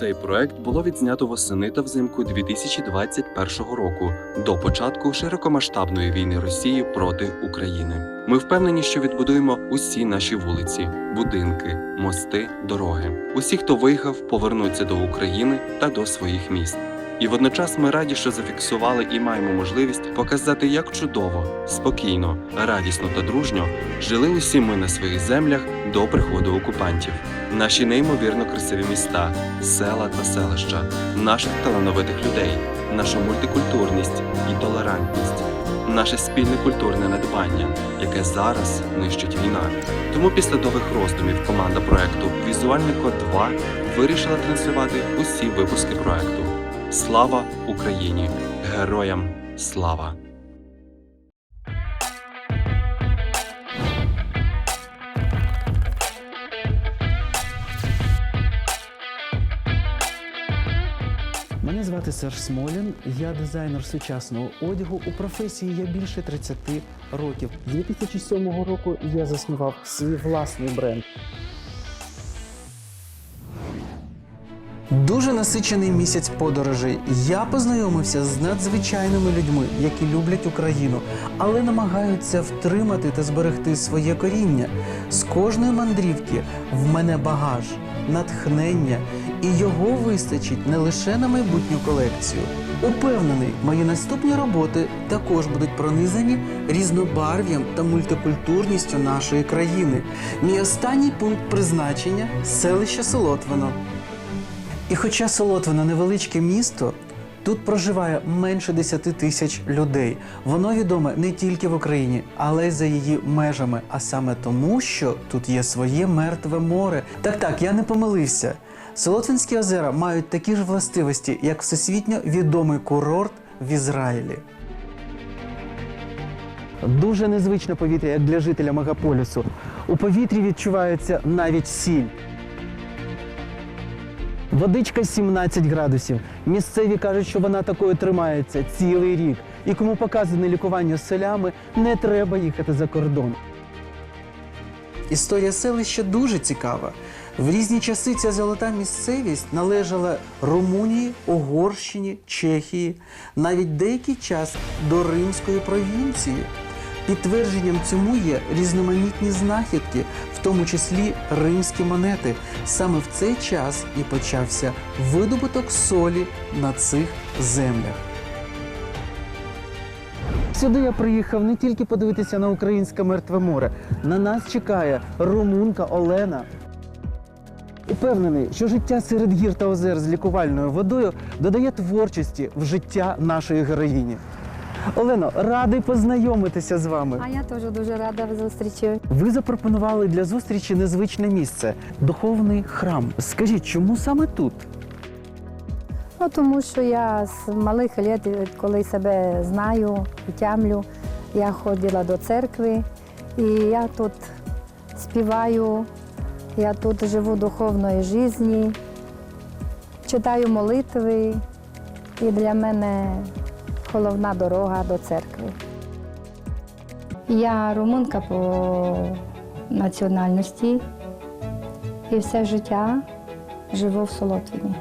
Цей проект було відзнято восени та взимку 2021 року до початку широкомасштабної війни Росії проти України. Ми впевнені, що відбудуємо усі наші вулиці, будинки, мости, дороги. Усі, хто виїхав, повернуться до України та до своїх міст. І водночас ми раді, що зафіксували і маємо можливість показати, як чудово, спокійно, радісно та дружньо жили усі ми на своїх землях до приходу окупантів. Наші неймовірно красиві міста, села та селища, наших талановитих людей, наша мультикультурність і толерантність, наше спільне культурне надбання, яке зараз нищить війна. Тому після довгих роздумів команда проекту Візуальний код 2 вирішила транслювати усі випуски проекту. Слава Україні! Героям слава! Мене звати Серж Смолін, я дизайнер сучасного одягу. У професії я більше 30 років. З 2007 року я заснував свій власний бренд. Дуже насичений місяць подорожей. Я познайомився з надзвичайними людьми, які люблять Україну, але намагаються втримати та зберегти своє коріння. З кожної мандрівки в мене багаж, натхнення, і його вистачить не лише на майбутню колекцію. Упевнений, мої наступні роботи також будуть пронизані різнобарв'ям та мультикультурністю нашої країни. Мій останній пункт призначення селище Солотвино. І хоча Солотвино невеличке місто, тут проживає менше 10 тисяч людей. Воно відоме не тільки в Україні, але й за її межами. А саме тому, що тут є своє мертве море. Так, так, я не помилився. Солотвинські озера мають такі ж властивості, як всесвітньо відомий курорт в Ізраїлі. Дуже незвичне повітря, як для жителя мегаполісу. У повітрі відчувається навіть сіль. Водичка 17 градусів. Місцеві кажуть, що вона такою тримається цілий рік. І кому показане лікування з солями, не треба їхати за кордон. Історія селища дуже цікава. В різні часи ця золота місцевість належала Румунії, Угорщині, Чехії, навіть деякий час до Римської провінції. Підтвердженням цьому є різноманітні знахідки, в тому числі римські монети. Саме в цей час і почався видобуток солі на цих землях. Сюди я приїхав не тільки подивитися на українське мертве море. На нас чекає румунка Олена. Упевнений, що життя серед гір та озер з лікувальною водою додає творчості в життя нашої героїні. Олено, радий познайомитися з вами. А я теж дуже рада зустрічі. Ви запропонували для зустрічі незвичне місце духовний храм. Скажіть, чому саме тут? Ну, тому що я з малих літ, коли себе знаю, тямлю, я ходила до церкви, і я тут співаю, я тут живу духовної житті, читаю молитви, і для мене головна дорога до церкви. Я румунка по національності і все життя живу в Солотвіні.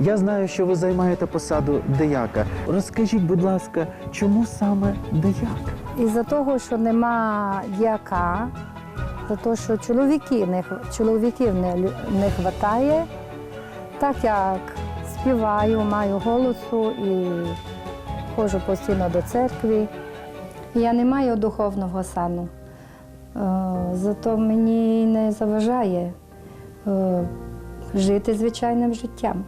Я знаю, що ви займаєте посаду деяка. Розкажіть, будь ласка, чому саме деяк? Із-за того, що нема дяка, за того, що чоловіків не, чоловіків не, не вистачає, так як співаю, маю голосу і ходжу постійно до церкви. Я не маю духовного сану, Е, зато мені не заважає е, жити звичайним життям.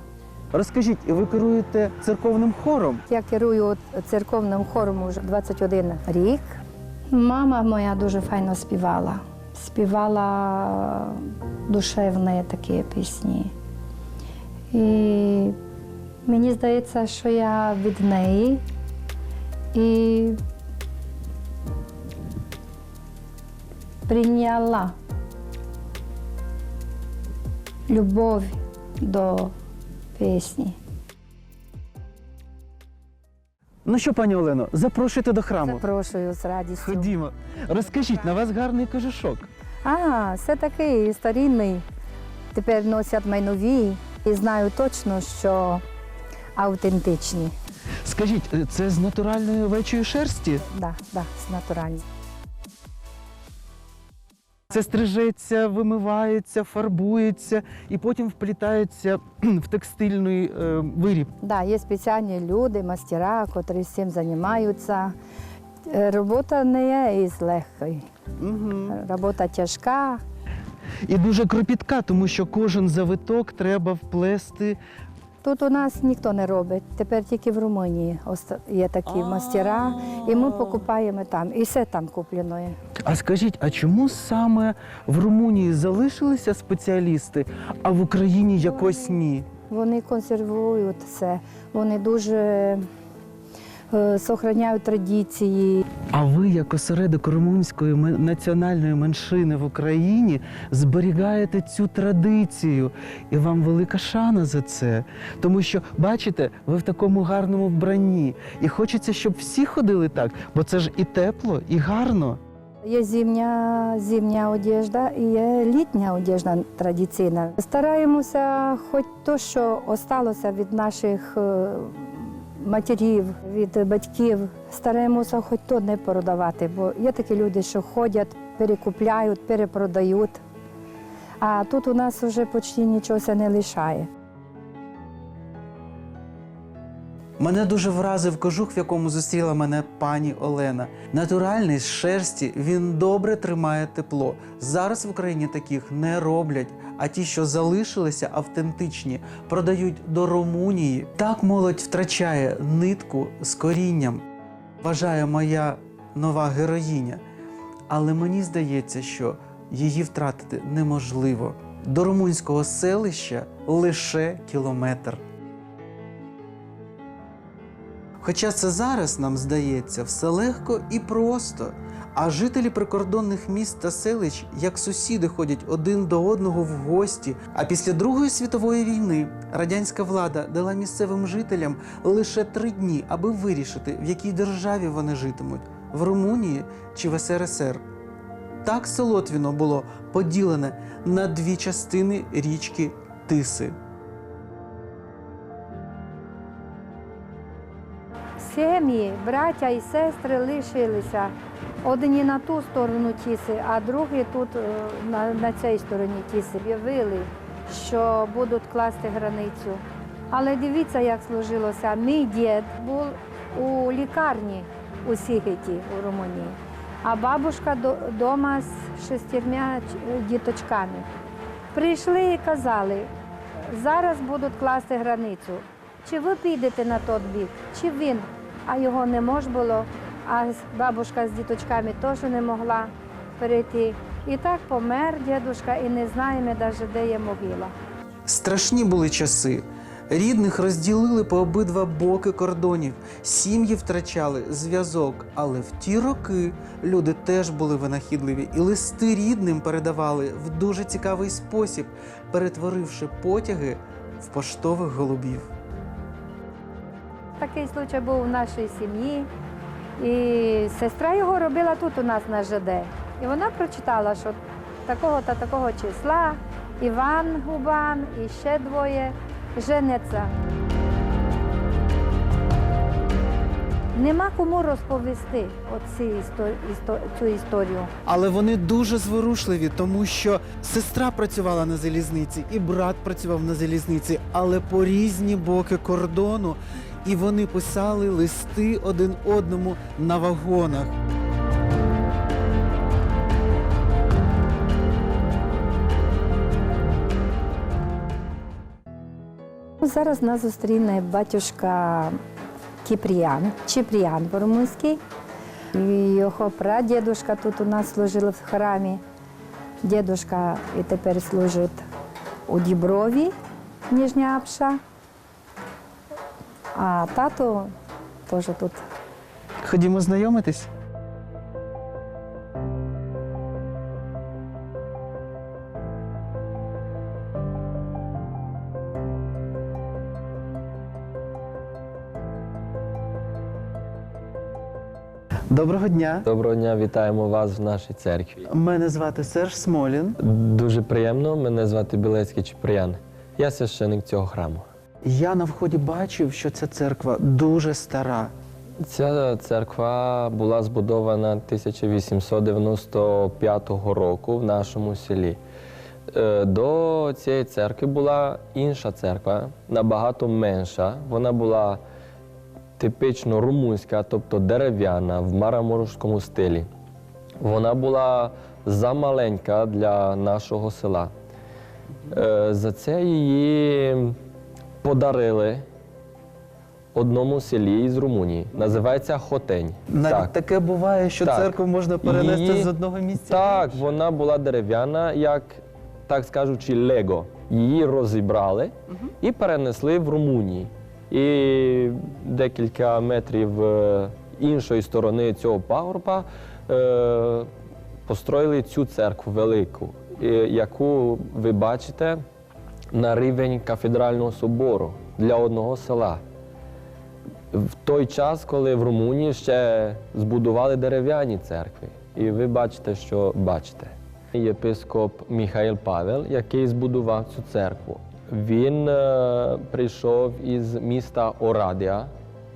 Розкажіть, ви керуєте церковним хором? Я керую церковним хором вже 21 рік. Мама моя дуже файно співала. Співала душевні такі пісні. І мені здається, що я від неї і прийняла любов до пісні. Ну що, пані Олено, запрошуйте до храму. Запрошую з радістю. Ходімо. Розкажіть, на вас гарний кожушок. А, це такий старинний тепер носять майнові і знаю точно, що автентичні. Скажіть, е, це з натуральної овечої шерсті? Да, да, натуральні. Це стрижеться, вимивається, фарбується і потім вплітається в текстильний е, виріб. Да, є спеціальні люди, мастера, котрі цим займаються. Е, Робота не є із легкої. Угу. Робота тяжка. І дуже кропітка, тому що кожен завиток треба вплести. Тут у нас ніхто не робить. Тепер тільки в Румунії є такі мастера, і ми покупаємо там. І все там куплено. А скажіть, а чому саме в Румунії залишилися спеціалісти, а в Україні якось ні? Вони консервують це, вони дуже сохраняють традиції. А ви, як осередок румунської національної меншини в Україні, зберігаєте цю традицію, і вам велика шана за це. Тому що, бачите, ви в такому гарному вбранні, і хочеться, щоб всі ходили так, бо це ж і тепло, і гарно. Є зимня, зимня одежда і є літня одежда традиційна. Стараємося, хоч то, що осталося від наших е, матерів, від батьків, стараємося хоч то не продавати, бо є такі люди, що ходять, перекупляють, перепродають. А тут у нас вже почти нічого не лишає. Мене дуже вразив кожух, в якому зустріла мене пані Олена. Натуральний з шерсті він добре тримає тепло. Зараз в Україні таких не роблять. А ті, що залишилися автентичні, продають до Румунії. Так молодь втрачає нитку з корінням. Вважає моя нова героїня. Але мені здається, що її втратити неможливо. До румунського селища лише кілометр. Хоча це зараз нам здається все легко і просто. А жителі прикордонних міст та селищ, як сусіди, ходять один до одного в гості. А після Другої світової війни радянська влада дала місцевим жителям лише три дні, аби вирішити, в якій державі вони житимуть в Румунії чи в СРСР. Так село Твіно було поділене на дві частини річки Тиси. Сім'ї, браття і сестри лишилися. Одні на ту сторону тіси, а другі тут е, на, на цій стороні тіси. Об'явили, що будуть класти границю. Але дивіться, як сложилося. Мій дід був у лікарні у Сігеті у Румунії, а бабушка вдома з шестірмя діточками. Прийшли і казали, зараз будуть класти границю. Чи ви підете на той бік, чи він? А його не можна було, а бабушка з діточками теж не могла перейти. І так помер дідусь, і не знаємо навіть, де є могила. Страшні були часи. Рідних розділили по обидва боки кордонів, сім'ї втрачали зв'язок. Але в ті роки люди теж були винахідливі і листи рідним передавали в дуже цікавий спосіб, перетворивши потяги в поштових голубів. Такий случай був у нашій сім'ї. І сестра його робила тут у нас на ЖД. І вона прочитала, що такого-то такого числа Іван Губан і ще двоє женяться. Нема кому розповісти оці істо- істо- цю історію. Але вони дуже зворушливі, тому що сестра працювала на залізниці, і брат працював на залізниці, але по різні боки кордону. І вони писали листи один одному на вагонах. Зараз нас зустріне батюшка Кіпріян, Чіпріян по-румунськи. Його прадідушка тут у нас служив в храмі. Дідушка і тепер служить у Діброві, Ніжня Апша. А тато теж тут. Ходімо знайомитись. Доброго дня. Доброго дня, вітаємо вас в нашій церкві. Мене звати Серж Смолін. Дуже приємно. Мене звати Білецький Чіприян. Я священик цього храму. Я на вході бачив, що ця церква дуже стара. Ця церква була збудована 1895 року в нашому селі. Е, До цієї церкви була інша церква, набагато менша. Вона була типично румунська, тобто дерев'яна в мараморському стилі. Вона була замаленька для нашого села. Е, За це її подарили одному селі із Румунії. Називається Хотень. Навіть Так. таке буває, що Так. церкву можна перенести Її- з одного місця. в Так, інше. вона була дерев'яна, як так скажучи, Лего. Її розібрали і перенесли в Румунії. І декілька метрів е, іншої сторони цього пагорба е, построїли цю церкву велику, е, яку ви бачите на рівень кафедрального собору для одного села. В той час, коли в Румунії ще збудували дерев'яні церкви, і ви бачите, що бачите. Єпископ Міхаїл Павел, який збудував цю церкву, він е, прийшов із міста Орадія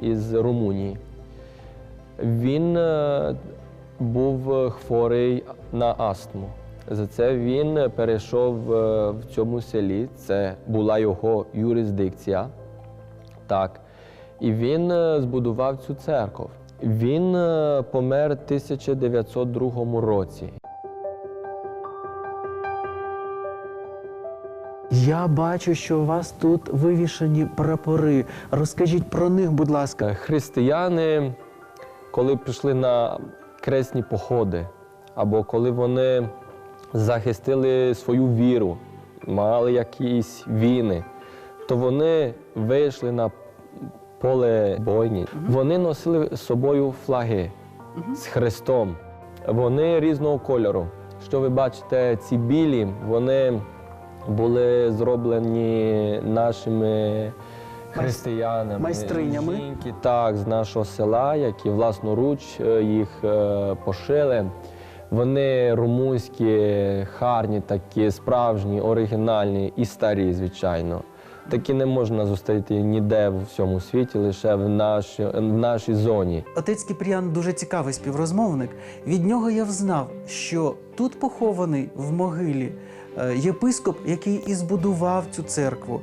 із Румунії. Він е, був хворий на астму. За це він перейшов е, в цьому селі. Це була його юрисдикція. Так. І він е, збудував цю церкву. Він е, помер в 1902 році. Я бачу, що у вас тут вивішені прапори. Розкажіть про них, будь ласка. Християни, коли пішли на кресні походи, або коли вони захистили свою віру, мали якісь війни, то вони вийшли на поле бойні. Вони носили з собою флаги з хрестом. Вони різного кольору. Що ви бачите, ці білі, вони були зроблені нашими християнами. майстринями. Жінки, так, з нашого села, які власноруч е, їх е, пошили. Вони румунські, гарні, такі, справжні, оригінальні і старі, звичайно. Такі не можна зустріти ніде в всьому світі, лише в нашій, в нашій зоні. Отець Кіпріян дуже цікавий співрозмовник. Від нього я взнав, що тут похований в могилі е, єпископ, який і збудував цю церкву.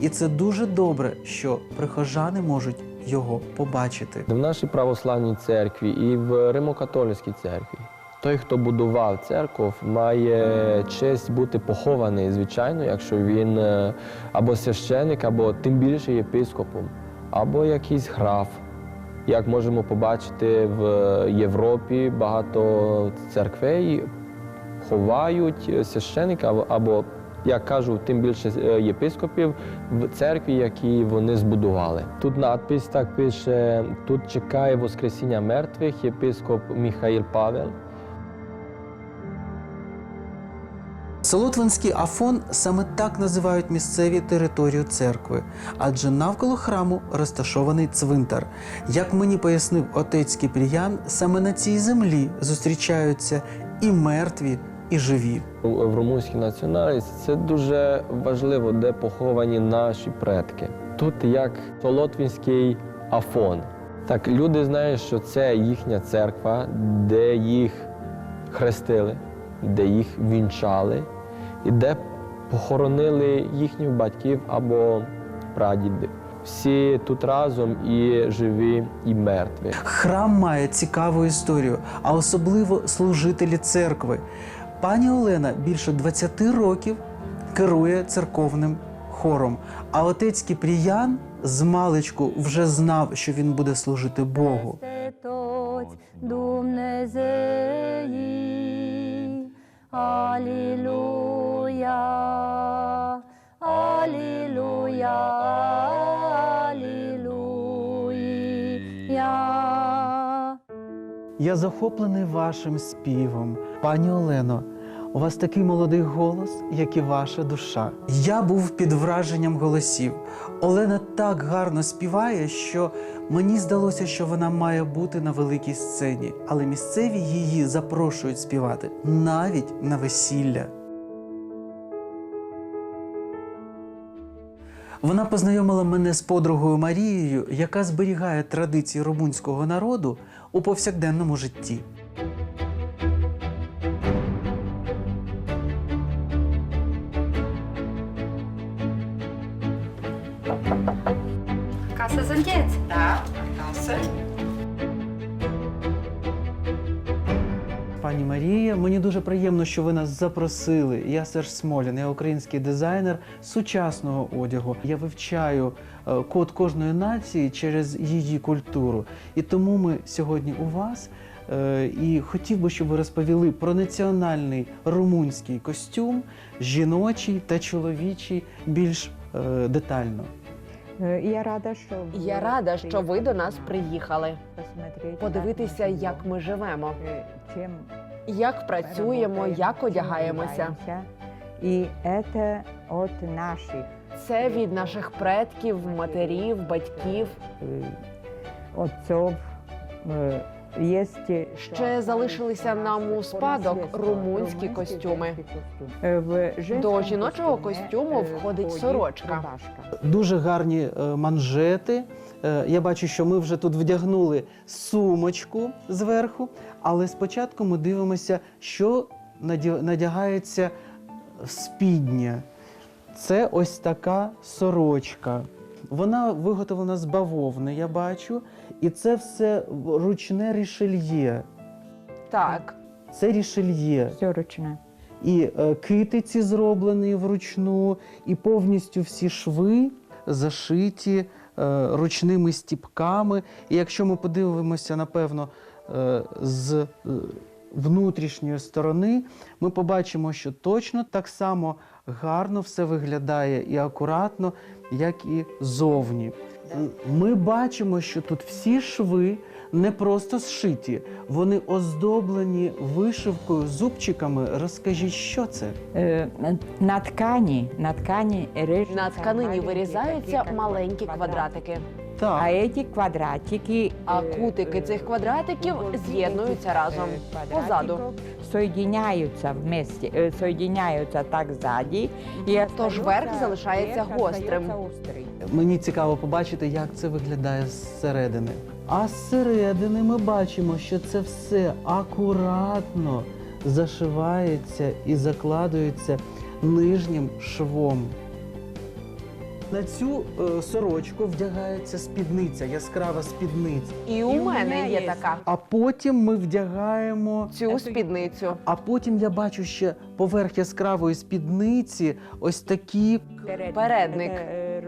І це дуже добре, що прихожани можуть його побачити. В нашій православній церкві і в Римо-католицькій церкві. Той, хто будував церкву, має честь бути похований, звичайно, якщо він е, або священик, або тим більше єпископом, або якийсь граф. Як можемо побачити в Європі, багато церквей ховають священика або- як кажу, тим більше е, єпископів в церкві, які вони збудували. Тут надпис так пише: тут чекає Воскресіння мертвих єпископ Міхаїл Павел. Солотвинський Афон саме так називають місцеві територію церкви, адже навколо храму розташований цвинтар. Як мені пояснив отець Кіпріян, саме на цій землі зустрічаються і мертві, і живі. В румунській національності це дуже важливо, де поховані наші предки. Тут як Солотвінський Афон. Так люди знають, що це їхня церква, де їх хрестили, де їх вінчали, і де похоронили їхніх батьків або прадідів. Всі тут разом і живі, і мертві. Храм має цікаву історію, а особливо служителі церкви. Пані Олена більше 20 років керує церковним хором. А отець Кіпріян з маличку вже знав, що він буде служити Богу. Este aleluia, aleluia. Я захоплений вашим співом. Пані Олено, У вас такий молодий голос, як і ваша душа. Я був під враженням голосів. Олена так гарно співає, що мені здалося, що вона має бути на великій сцені, але місцеві її запрошують співати навіть на весілля. Вона познайомила мене з подругою Марією, яка зберігає традиції румунського народу у повсякденному житті. Каса să sunteți? Da, Пані Марія, мені дуже приємно, що ви нас запросили. Я Серж Смолін, я український дизайнер сучасного одягу. Я вивчаю е, код кожної нації через її культуру. І тому ми сьогодні у вас. Е, І хотів би, щоб ви розповіли про національний румунський костюм, жіночий та чоловічий, більш е, детально. Я рада, що Я рада, що ви до нас приїхали. Подивитися, як ми живемо, чим як працюємо, як одягаємося. І це від наших Це від наших предків, матерів, батьків. е, отців. е, Ще залишилися нам у спадок румунські костюми. До жіночого костюму входить сорочка. Дуже гарні е, манжети. Е, Я бачу, що ми вже тут вдягнули сумочку зверху, але спочатку ми дивимося, що надягається спідня. Це ось така сорочка. Вона виготовлена з бавовни, я бачу, і це все ручне рішельє. Так, Це рішельє. Все ручне. І е, китиці зроблені вручну, і повністю всі шви зашиті ручними стіпками. І якщо ми подивимося, напевно, е, з е, внутрішньої сторони, ми побачимо, що точно так само гарно все виглядає і акуратно, як і зовні. Ми бачимо, що тут всі шви не просто зшиті, вони оздоблені вишивкою, зубчиками. Розкажіть, що це? Е, На ткані, на ткані на тканині вирізаються такі маленькі квадратики. Так, А ці квадратики, А е, кутики е, цих квадратиків з'єднуються разом е, позаду. соєдиняються вместе, е, соєдиняються так ззаді. І Тож верх залишається гострим. Мені цікаво побачити, як це виглядає зсередини. А зсередини ми бачимо, що це все акуратно зашивається і закладується нижнім швом. На цю е, сорочку вдягається спідниця, яскрава спідниця. І І у мене є така А потім ми вдягаємо цю спідницю. А потім я бачу ще поверх яскравої спідниці ось такі. Передник.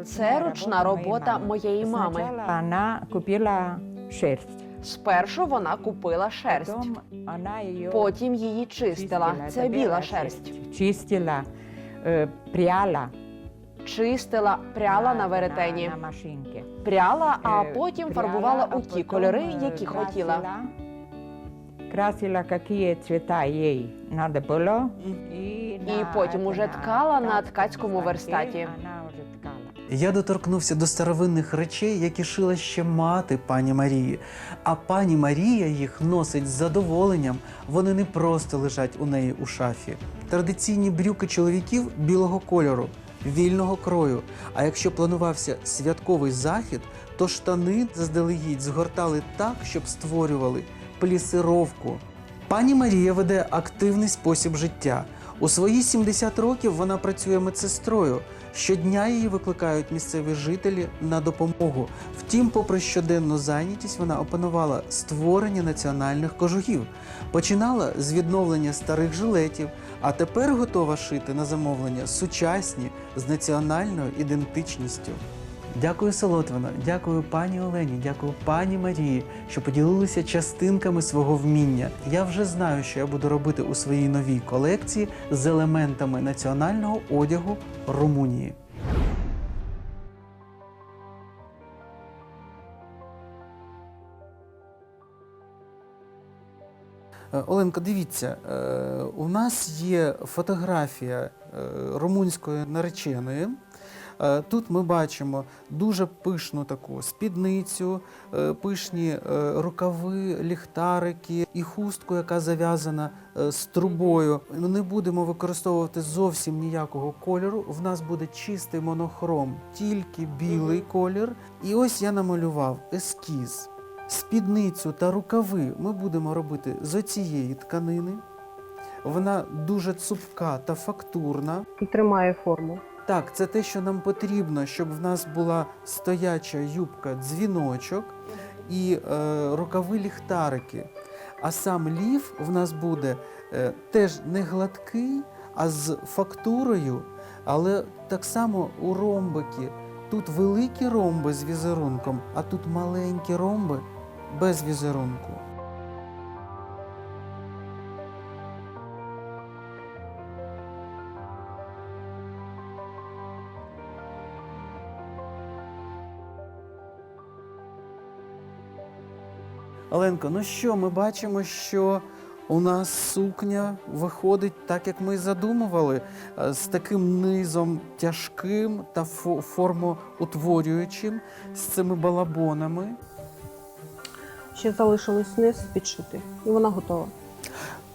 Це, е, ручна робота моєї мами. Вона купила шерсть. Спершу вона купила шерсть, Потім вона її потім її чистила. Це біла шерсть. Чистила, е, пряла. Чистила, пряла на веретені, пряла, а Е, потім фарбувала у ті кольори, е, які хотіла. красила. Які цвіта їй треба було. І, потім уже ткала на ткацькому верстаті. Я доторкнувся до старовинних речей, які шила ще мати пані Марії. А пані Марія їх носить з задоволенням. Вони не просто лежать у неї у шафі. Традиційні брюки чоловіків білого кольору, вільного крою. А якщо планувався святковий захід, то штани заздалегідь згортали так, щоб створювали плісировку. Пані Марія веде активний спосіб життя. У свої 70 років вона працює медсестрою. Щодня її викликають місцеві жителі на допомогу. Втім, попри щоденну зайнятість, вона опанувала створення національних кожухів. Починала з відновлення старих жилетів, а тепер готова шити на замовлення сучасні з національною ідентичністю. Дякую, Солотвина, дякую пані Олені, дякую пані Марії, що поділилися частинками свого вміння. Я вже знаю, що я буду робити у своїй новій колекції з елементами національного одягу Румунії. Оленко, дивіться, е, у нас є фотографія е, румунської нареченої. Е, Тут ми бачимо дуже пишну таку спідницю, е, пишні е, рукави, ліхтарики і хустку, яка зав'язана е, з трубою. Ми не будемо використовувати зовсім ніякого кольору. В нас буде чистий монохром, тільки білий колір. І ось я намалював ескіз. Спідницю та рукави ми будемо робити з оцієї тканини. Вона дуже цупка та фактурна. І тримає форму. Так, це те, що нам потрібно, щоб в нас була стояча юбка, дзвіночок і е, рукави ліхтарики. А сам лів в нас буде е, теж не гладкий, а з фактурою, але так само у ромбики. Тут великі ромби з візерунком, а тут маленькі ромби без візерунку. Оленко, ну що, ми бачимо, що у нас сукня виходить так, як ми і задумували, е, з таким низом тяжким та формоутворюючим, з цими балабонами. Ще залишилось низ підшити, і вона готова.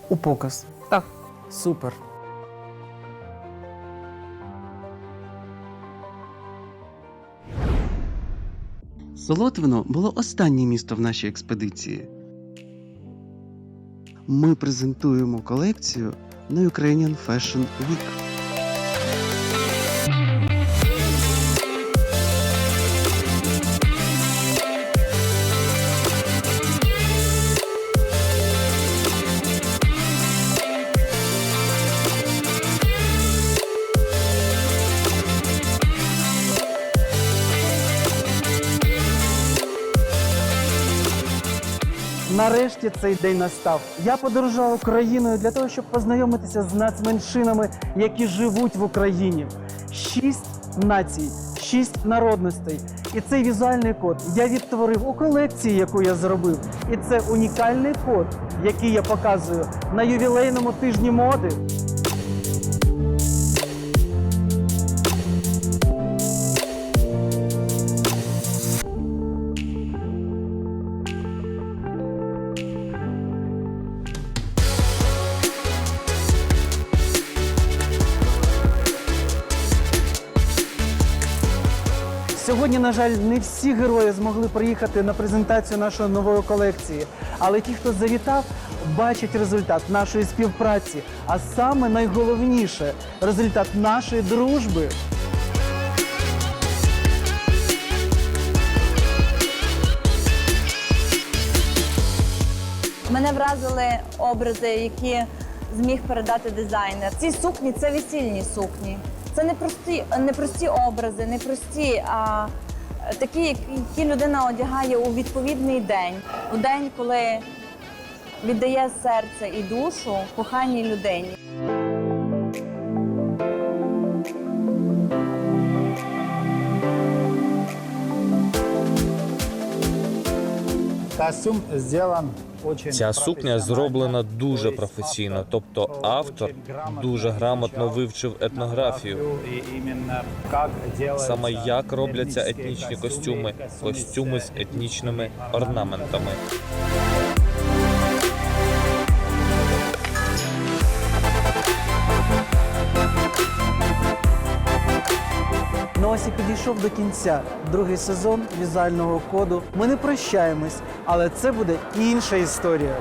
У показ. Так. Супер. Солотвино було останнє місто в нашій експедиції. Ми презентуємо колекцію на Ukrainian Fashion Week. Нарешті цей день настав. Я подорожував Україною для того, щоб познайомитися з нацменшинами, які живуть в Україні. Шість націй, шість народностей. І цей візуальний код я відтворив у колекції, яку я зробив. І це унікальний код, який я показую на ювілейному тижні моди. На жаль, не всі герої змогли приїхати на презентацію нашої нової колекції. Але ті, хто завітав, бачать результат нашої співпраці. А саме найголовніше результат нашої дружби. Мене вразили образи, які зміг передати дизайнер. Ці сукні це весільні сукні. Це не прості, не прості образи, не прості, а такі, які людина одягає у відповідний день, у день, коли віддає серце і душу коханій людині. Ця сукня зроблена дуже професійно, тобто автор дуже грамотно вивчив етнографію. Саме як робляться етнічні костюми, костюми з етнічними орнаментами. Ну і підійшов до кінця другий сезон візуального коду. Ми не прощаємось, але це буде інша історія.